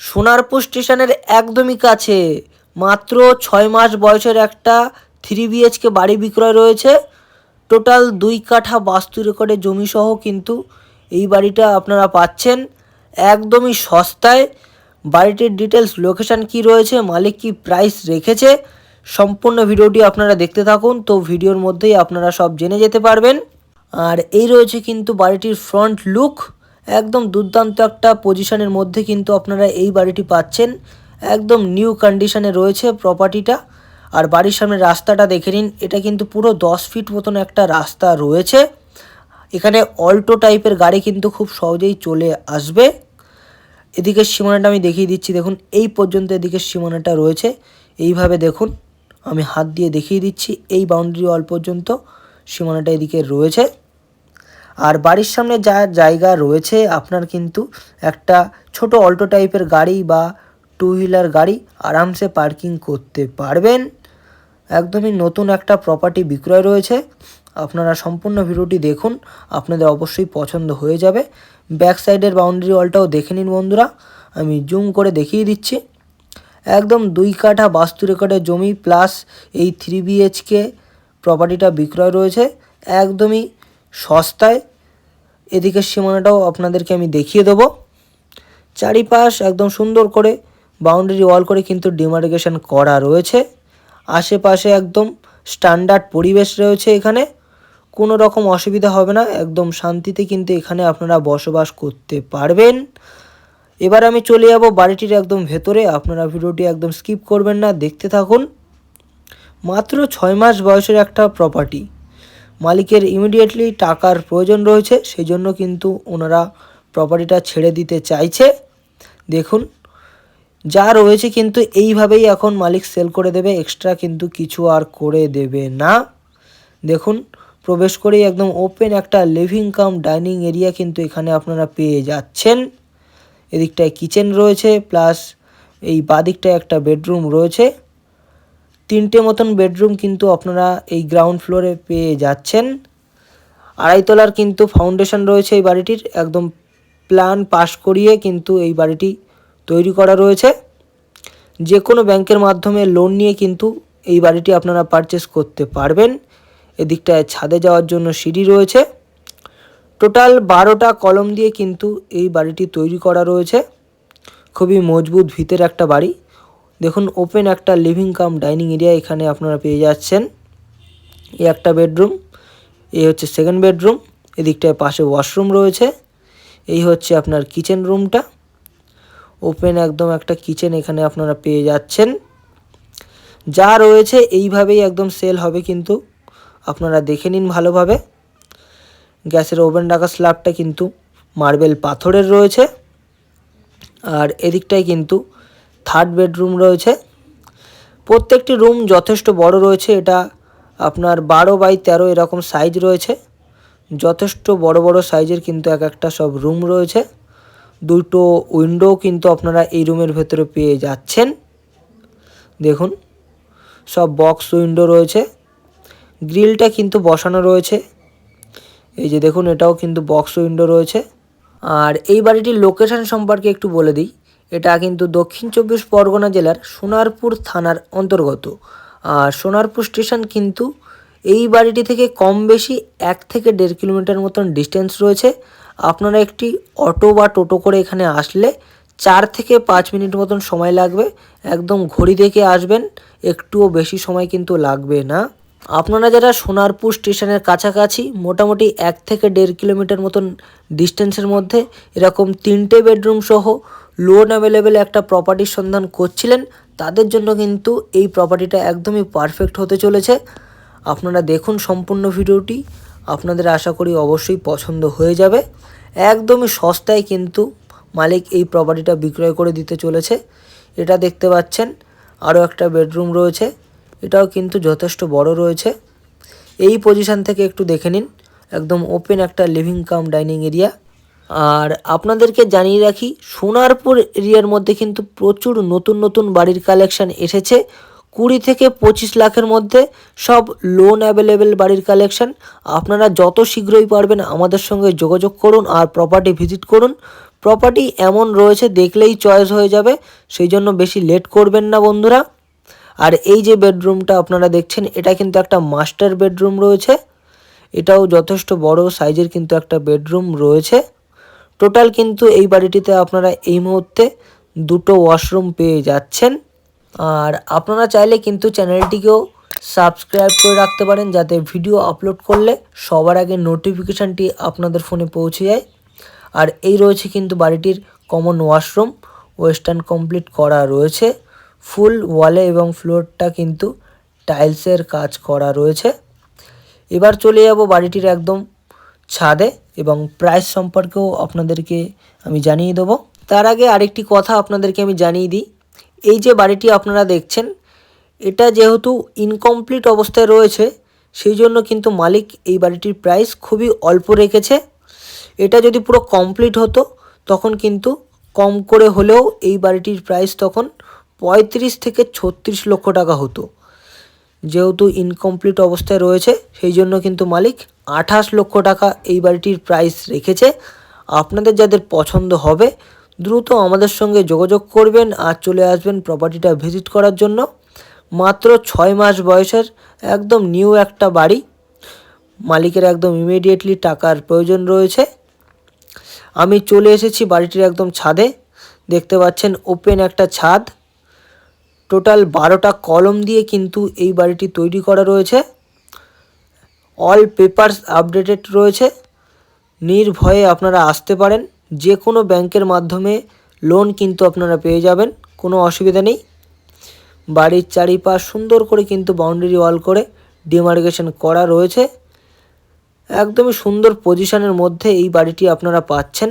সোনারপুর স্টেশনের একদমই কাছে। মাত্র ছয় মাস বয়সের একটা থ্রি বিএইচকে বাড়ি বিক্রয় রয়েছে। টোটাল দুই কাঠা বাস্তু রেকর্ডে জমি সহ কিন্তু এই বাড়িটা আপনারা পাচ্ছেন। একদমই সস্তায়। বাড়িটির ডিটেলস লোকেশন কি রয়েছে, মালিক কি প্রাইস রেখেছে, সম্পূর্ণ ভিডিওটি আপনারা দেখতে থাকুন। তো ভিডিওর মধ্যেই আপনারা সব জেনে যেতে পারবেন। আর এই রয়েছে কিন্তু বাড়িটির ফ্রন্ট লুক। একদম দুর্দান্ত একটা পজিশনের মধ্যে কিন্তু আপনারা এই বাড়িটি পাচ্ছেন। একদম নিউ কন্ডিশনে রয়েছে প্রপার্টিটা আর বাড়ির সামনে রাস্তাটা দেখে নিন, এটা কিন্তু পুরো দশ ফিট মতন একটা রাস্তা রয়েছে। এখানে অল্টো টাইপের গাড়ি কিন্তু খুব সহজেই চলে আসবে। এদিকে সীমানাটা আমি দেখিয়ে দিচ্ছি, দেখুন, এই পর্যন্ত এদিকে সীমানাটা রয়েছে। এইভাবে দেখুন, আমি হাত দিয়ে দেখিয়ে দিচ্ছি, এই বাউন্ডারি ওয়াল পর্যন্ত সীমানাটা এদিকে রয়েছে। আর বাড়ির সামনে যা জায়গা রয়েছে, আপনার কিন্তু একটা ছোট অল্টো টাইপের গাড়ি বা টু হুইলার গাড়ি আরামসে পার্কিং করতে পারবেন। একদমই নতুন একটা প্রপার্টি বিক্রয় রয়েছে। আপনারা সম্পূর্ণ ভিডিওটি দেখুন, আপনাদের অবশ্যই পছন্দ হয়ে যাবে। ব্যাক সাইডের বাউন্ডারি ওয়ালটাও দেখে নিন বন্ধুরা, আমি জুম করে দেখিয়ে দিচ্ছি। একদম দুই কাঠা বাস্তু রেকর্ডের জমি প্লাস এই থ্রি বিএইচকে প্রপার্টিটা বিক্রয় রয়েছে। একদমই সস্তায় এদিকের সীমানাটাও আপনাদেরকে আমি দেখিয়ে দেবো। চারিপাশ একদম সুন্দর করে বাউন্ডারি ওয়াল করে কিন্তু ডিমার্কেশন করা রয়েছে। আশেপাশে একদম স্ট্যান্ডার্ড পরিবেশ রয়েছে এখানে। কোনো রকম অসুবিধা হবে না, একদম শান্তিতে কিন্তু এখানে আপনারা বসবাস করতে পারবেন। এবার আমি চলে যাব বাড়িটির একদম ভেতরে, আপনারা ভিডিওটি একদম স্কিপ করবেন না, দেখতে থাকুন। মাত্র ছয় মাস বয়সের একটা প্রপার্টি মালিকের ইমিডিয়েটলি টাকার প্রয়োজন রয়েছে সেই জন্য কিন্তু ওনারা প্রপার্টিটা ছেড়ে দিতে চাইছে। দেখুন, যা রয়েছে কিন্তু এইভাবেই এখন মালিক সেল করে দেবে এক্সট্রা কিন্তু কিছু আর করে দেবে না। দেখুন, প্রবেশ করেই একদম ওপেন একটা লিভিং কাম ডাইনিং এরিয়া কিন্তু এখানে আপনারা পেয়ে যাচ্ছেন। এদিকটায় কিচেন রয়েছে প্লাস এই বাদিকটায় একটা বেডরুম রয়েছে। তিনটে মতন বেডরুম কিন্তু আপনারা এই গ্রাউন্ড ফ্লোরে পেয়ে যাচ্ছেন। আড়াইতলার কিন্তু ফাউন্ডেশন রয়েছে এই বাড়িটির, একদম প্ল্যান পাস করিয়ে কিন্তু এই বাড়িটি তৈরি করা রয়েছে। যে কোনো ব্যাংকের মাধ্যমে লোন নিয়ে কিন্তু এই বাড়িটি আপনারা পারচেস করতে পারবেন। এদিকটায় ছাদে যাওয়ার জন্য সিঁড়ি রয়েছে। টোটাল বারোটা কলম দিয়ে কিন্তু এই বাড়িটি তৈরি করা রয়েছে। খুবই মজবুত ভিতের একটা বাড়ি। দেখুন ওপেন একটা লিভিং কাম ডাইনিং এরিয়া এখানে আপনারা পেয়ে যাচ্ছেন। এই একটা বেডরুম এই হচ্ছে সেকেন্ড বেডরুম এদিকটায় পাশে ওয়াশরুম রয়েছে। এই হচ্ছে আপনার কিচেন রুমটা ওপেন একদম একটা কিচেন এখানে আপনারা পেয়ে যাচ্ছেন। যা রয়েছে এইভাবেই একদম সেল হবে কিন্তু, আপনারা দেখে নিন ভালোভাবে। গ্যাসের ওভেন রাখা স্ল্যাবটা কিন্তু মার্বেল পাথরের রয়েছে। আর এদিকটায় কিন্তু থার্ড বেডরুম রয়েছে। প্রত্যেকটি রুম যথেষ্ট বড় রয়েছে, এটা আপনার বারো বাই তেরো এরকম সাইজ রয়েছে। যথেষ্ট বড় বড় সাইজের কিন্তু এক একটা সব রুম রয়েছে। দুটো উইন্ডো কিন্তু আপনারা এই রুমের ভেতরে পেয়ে যাচ্ছেন। দেখুন, সব বক্স উইন্ডো রয়েছে। গ্রিলটা কিন্তু বসানো রয়েছে। এই যে দেখুন, এটাও কিন্তু বক্স উইন্ডো রয়েছে। আর এই বাড়িটির লোকেশন সম্পর্কে একটু বলে দিই। এটা কিন্তু দক্ষিণ চব্বিশ পরগনা জেলার সোনারপুর থানার অন্তর্গত। আর সোনারপুর স্টেশন কিন্তু এই বাড়িটি থেকে কম বেশি এক থেকে দেড় কিলোমিটার মতন ডিস্টেন্স রয়েছে। আপনারা একটি অটো বা টোটো করে এখানে আসলে চার থেকে পাঁচ মিনিট মতন সময় লাগবে। একদম ঘড়ি দেখে আসবেন, একটুও বেশি সময় কিন্তু লাগবে না। আপনারা যারা সোনারপুর স্টেশনের কাছাকাছি, মোটামুটি এক থেকে দেড় কিলোমিটার মতন ডিস্টেন্সের মধ্যে এরকম তিনটে বেডরুম সহ লোন অ্যাভেলেবেল একটা প্রপার্টির সন্ধান করছিলেন, তাদের জন্য কিন্তু এই প্রপার্টিটা একদমই পারফেক্ট হতে চলেছে। আপনারা দেখুন সম্পূর্ণ ভিডিওটি, আপনাদের আশা করি অবশ্যই পছন্দ হয়ে যাবে। একদমই সস্তায় কিন্তু মালিক এই প্রপার্টিটা বিক্রয় করে দিতে চলেছে। এটা দেখতে পাচ্ছেন, আরও একটা বেডরুম রয়েছে, এটাও কিন্তু যথেষ্ট বড় রয়েছে। এই পজিশন থেকে একটু দেখে নিন, একদম ওপেন একটা লিভিং কাম ডাইনিং এরিয়া আর আপনাদেরকে জানিয়ে রাখি, সোনারপুর এরিয়ার মধ্যে কিন্তু প্রচুর নতুন নতুন বাড়ির কালেকশন এসেছে। কুড়ি থেকে পঁচিশ লাখের মধ্যে সব লোন অ্যাভেলেবেল বাড়ির কালেকশান আপনারা যত শীঘ্রই পারবেন আমাদের সঙ্গে যোগাযোগ করুন আর প্রপার্টি ভিজিট করুন। প্রপার্টি এমন রয়েছে, দেখলেই চয়েস হয়ে যাবে, সেই জন্য বেশি লেট করবেন না বন্ধুরা। আর এই যে বেডরুমটা আপনারা দেখছেন, এটা কিন্তু একটা মাস্টার বেডরুম রয়েছে। এটাও যথেষ্ট বড় সাইজের কিন্তু একটা বেডরুম রয়েছে। টোটাল কিন্তু এই বাড়িটিতে আপনারা এই মুহূর্তে দুটো ওয়াশরুম পেয়ে যাচ্ছেন। আর আপনারা চাইলে কিন্তু চ্যানেলটিকেও সাবস্ক্রাইব করে রাখতে পারেন যাতে ভিডিও আপলোড করলে সবার আগে নোটিফিকেশানটি আপনাদের ফোনে পৌঁছে যায়। আর এই রয়েছে কিন্তু বাড়িটির কমন ওয়াশরুম ওয়েস্টার্ন কমপ্লিট করা রয়েছে। ফুল ওয়ালে এবং ফ্লোরটা কিন্তু টাইলসের কাজ করা রয়েছে। এবার চলে যাব বাড়িটির একদম ছাদে এবং প্রাইস সম্পর্কেও আপনাদেরকে আমি জানিয়ে দেবো। তার আগে আরেকটি কথা আপনাদেরকে আমি জানিয়ে দিই। এই যে বাড়িটি আপনারা দেখছেন, এটা যেহেতু ইনকমপ্লিট অবস্থায় রয়েছে, সেই জন্য কিন্তু মালিক এই বাড়িটির প্রাইস খুবই অল্প রেখেছে। এটা যদি পুরো কমপ্লিট হতো, তখন কিন্তু কম করে হলেও এই বাড়িটির প্রাইস তখন পঁয়ত্রিশ থেকে ছত্রিশ লক্ষ টাকা হতো। যেহেতু ইনকমপ্লিট অবস্থায় রয়েছে, সেই জন্য কিন্তু মালিক আঠাশ লক্ষ টাকা এই বাড়িটির প্রাইস রেখেছে। আপনাদের যাদের পছন্দ হবে, দ্রুত আমাদের সঙ্গে যোগাযোগ করবেন আর চলে আসবেন প্রপার্টিটা ভিজিট করার জন্য। মাত্র ছয় মাস বয়সের একদম নিউ একটা বাড়ি। মালিকের একদম ইমিডিয়েটলি টাকার প্রয়োজন রয়েছে। আমি চলে এসেছি বাড়িটির একদম ছাদে। দেখতে পাচ্ছেন ওপেন একটা ছাদ। টোটাল বারোটা কলম দিয়ে কিন্তু এই বাড়িটি তৈরি করা রয়েছে। অল পেপারস আপডেটেড রয়েছে। নির্ভয়ে আপনারা আসতে পারেন। যে কোনো ব্যাংকের মাধ্যমে লোন কিন্তু আপনারা পেয়ে যাবেন। কোনো অসুবিধা নেই। বাড়ির চারিপাশ সুন্দর করে কিন্তু বাউন্ডারি ওয়াল করে ডিমার্কেশন করা রয়েছে। একদমই সুন্দর পজিশনের মধ্যে এই বাড়িটি আপনারা পাচ্ছেন।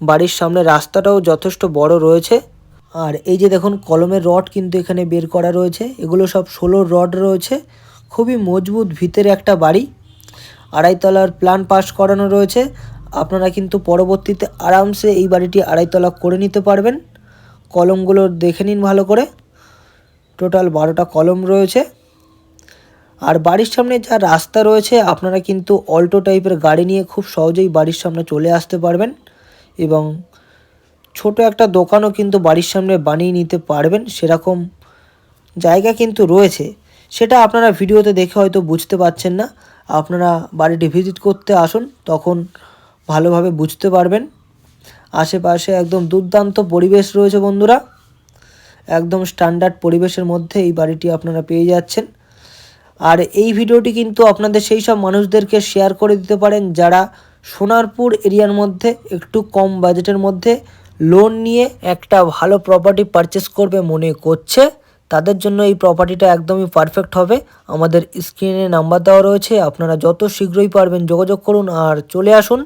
বাড়ির সামনে রাস্তাটাও যথেষ্ট বড় রয়েছে। আর এই যে দেখুন, কলমের রড কিন্তু এখানে বের করা রয়েছে। এগুলো সব ষোলো রড রয়েছে। খুবই মজবুত ভিতরে একটা বাড়ি। আড়াইতলার প্ল্যান পাস করানো রয়েছে। আপনারা কিন্তু পরবর্তীতে আরামসে এই বাড়িটি আড়াইতলা করে নিতে পারবেন। কলমগুলো দেখে নিন ভালো করে। টোটাল বারোটা কলম রয়েছে। আর বাড়ির সামনে যা রাস্তা রয়েছে, আপনারা কিন্তু অল্টো টাইপের গাড়ি নিয়ে খুব সহজেই বাড়ির সামনে চলে আসতে পারবেন। এবং ছোট একটা দোকানও কিন্তু বাড়ির সামনে বানিয়ে নিতে পারবেন, সেরকম জায়গা কিন্তু রয়েছে। সেটা আপনারা ভিডিওতে দেখে হয়তো বুঝতে পারছেন না। আপনারা বাড়িটি ভিজিট করতে আসুন, তখন ভালোভাবে বুঝতে পারবেন। আশেপাশে একদম দুর্দান্ত পরিবেশ রয়েছে বন্ধুরা। একদম স্ট্যান্ডার্ড পরিবেশের মধ্যে এই বাড়িটি আপনারা পেয়ে যাচ্ছেন। আর এই ভিডিওটি কিন্তু আপনাদের সেই সব মানুষদেরকে শেয়ার করে দিতে পারেন, যারা সোনারপুর এরিয়ার মধ্যে, একটু কম বাজেটের মধ্যে লোন নিয়ে একটা ভালো প্রপার্টি পারচেস করবে মনে করছে, তাদের জন্য এই প্রপার্টিটা একদমই পারফেক্ট হবে। আমাদের স্ক্রিনে নাম্বার দেওয়া রয়েছে, আপনারা যত শীঘ্রই পারবেন যোগাযোগ করুন আর চলে আসুন।